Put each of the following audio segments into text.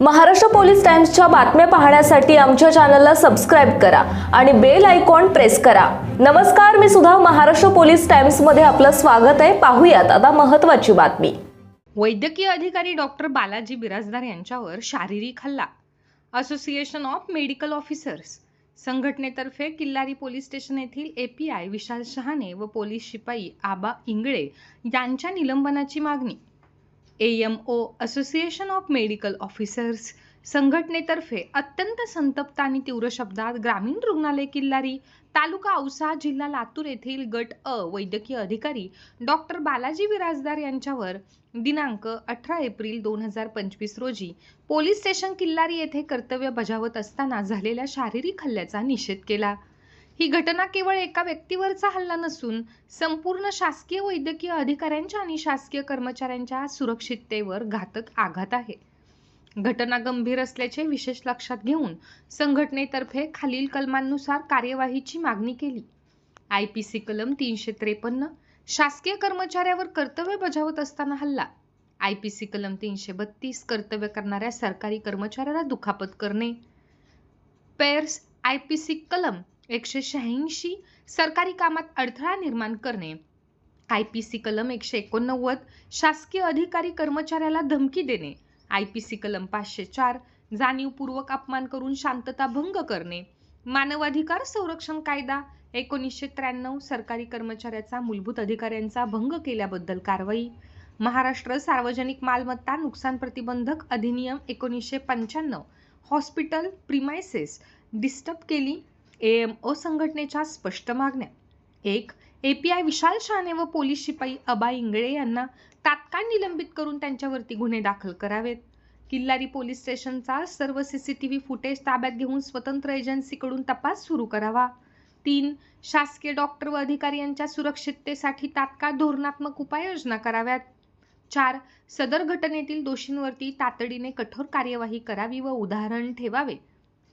Maharashtra police टाइम्सच्या बातम्या पाहण्यासाठी आमच्या चॅनलला सबस्क्राईब करा आणि बेल आयकॉन प्रेस करा. नमस्कार मी सुद्धा महाराष्ट्र पोलीस टाइम्समध्ये आपलं स्वागत आहे. पाहूयात आता महत्त्वाची बातमी. वैद्यकीय अधिकारी डॉक्टर बालाजी बिराजदार यांच्यावर शारीरिक हल्ला. असोसिएशन ऑफ मेडिकल ऑफिसर्स संघटनेतर्फे किल्लारी पोलीस स्टेशन येथील ए पी आय विशाल शहाणे व पोलीस शिपाई आबा इंगळे यांच्या निलंबनाची मागणी. A M O association of medical officers संघटनेतर्फे अत्यंत संतप्त आणि तीव्र शब्दात ग्रामीण रुग्णालय किल्लारी तालुका औसा जिल्हा लातूर येथील गट अ वैद्यकीय अधिकारी डॉक्टर बालाजी विराजदार यांच्यावर दिनांक अठरा एप्रिल दोन हजार पंचवीस रोजी पोलीस स्टेशन किल्लारी येथे कर्तव्य बजावत असताना झालेल्या शारीरिक हल्ल्याचा निषेध केला. ही घटना केवळ एका व्यक्तीवरचा हल्ला नसून संपूर्ण शासकीय वैद्यकीय अधिकाऱ्यांच्या आणि शासकीय कर्मचाऱ्यांच्या सुरक्षिततेवर घातक आघात आहे. घटना गंभीर असल्याचे विशेष लक्षात घेऊन संघटनेतर्फे खालील कलमांनुसार कार्यवाहीची मागणी केली. आय पी सी कलम तीनशे त्रेपन्न शासकीय कर्मचाऱ्यावर कर्तव्य बजावत असताना हल्ला. आय पी सी कलम तीनशे बत्तीस कर्तव्य करणाऱ्या सरकारी कर्मचाऱ्याला दुखापत करणे. पेर्स आय पी सी कलम एकशे शहाऐंशी सरकारी कामात अडथळा निर्माण करणे. आय पी सी कलम एकशे एकोणनव्वद शासकीय अधिकारी कर्मचाऱ्याला धमकी देणे. आय पी सी कलम पाचशे चार जाणीवपूर्वक अपमान करून शांतता भंग करणे. मानवाधिकार संरक्षण कायदा एकोणीसशे त्र्याण्णव सरकारी कर्मचाऱ्याचा मूलभूत अधिकाऱ्यांचा भंग केल्याबद्दल कारवाई. महाराष्ट्र सार्वजनिक मालमत्ता नुकसान प्रतिबंधक अधिनियम एकोणीसशे पंच्याण्णव हॉस्पिटल प्रिमायसेस डिस्टर्ब केली. ए एम संघटनेच्या स्पष्ट मागण्या. एक ए पी आय विशाल शहाणे व पोलीस शिपाई अबा इंगळे यांना तात्काळ निलंबित करून त्यांच्यावरती गुन्हे दाखल करावेत. किल्लारी पोलीस स्टेशनचा सर्व C C T V footage ताब्यात घेऊन स्वतंत्र एजन्सीकडून तपास सुरू करावा. तीन शासकीय डॉक्टर व अधिकारी यांच्या सुरक्षिततेसाठी तात्काळ धोरणात्मक उपाययोजना कराव्यात. चार सदर घटनेतील दोषींवरती तातडीने कठोर कार्यवाही करावी व उदाहरण ठेवावे.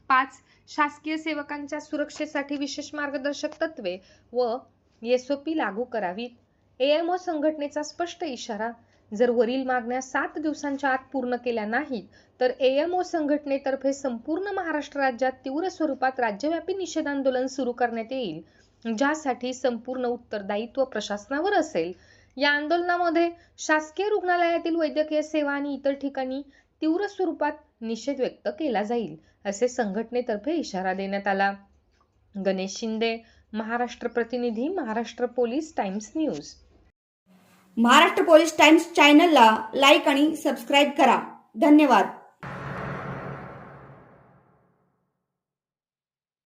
पाच शासकीय सेवकांच्या सुरक्षेसाठी विशेष मार्गदर्शक तत्वे व एसओपी लागू करावीत एएमओ संघटनेचा स्पष्ट इशारा जर वरील मागण्या सात दिवसांच्या आत पूर्ण केल्या नाहीत तर एएमओ संघटनेतर्फे संपूर्ण महाराष्ट्र राज्यात तीव्र स्वरूपात राज्यव्यापी निषेध आंदोलन सुरू करण्यात येईल ज्यासाठी संपूर्ण उत्तरदायित्व प्रशासनावर असेल. या आंदोलनामध्ये शासकीय रुग्णालयातील वैद्यकीय सेवा आणि इतर ठिकाणी तीव्र स्वरूपात निषेध व्यक्त केला जाईल असे संघटनेतर्फे इशारा देण्यात आला. गणेश शिंदे महाराष्ट्र प्रतिनिधी Maharashtra police Times news. Maharashtra police Times चॅनलला लाईक आणि सबस्क्राईब करा. धन्यवाद.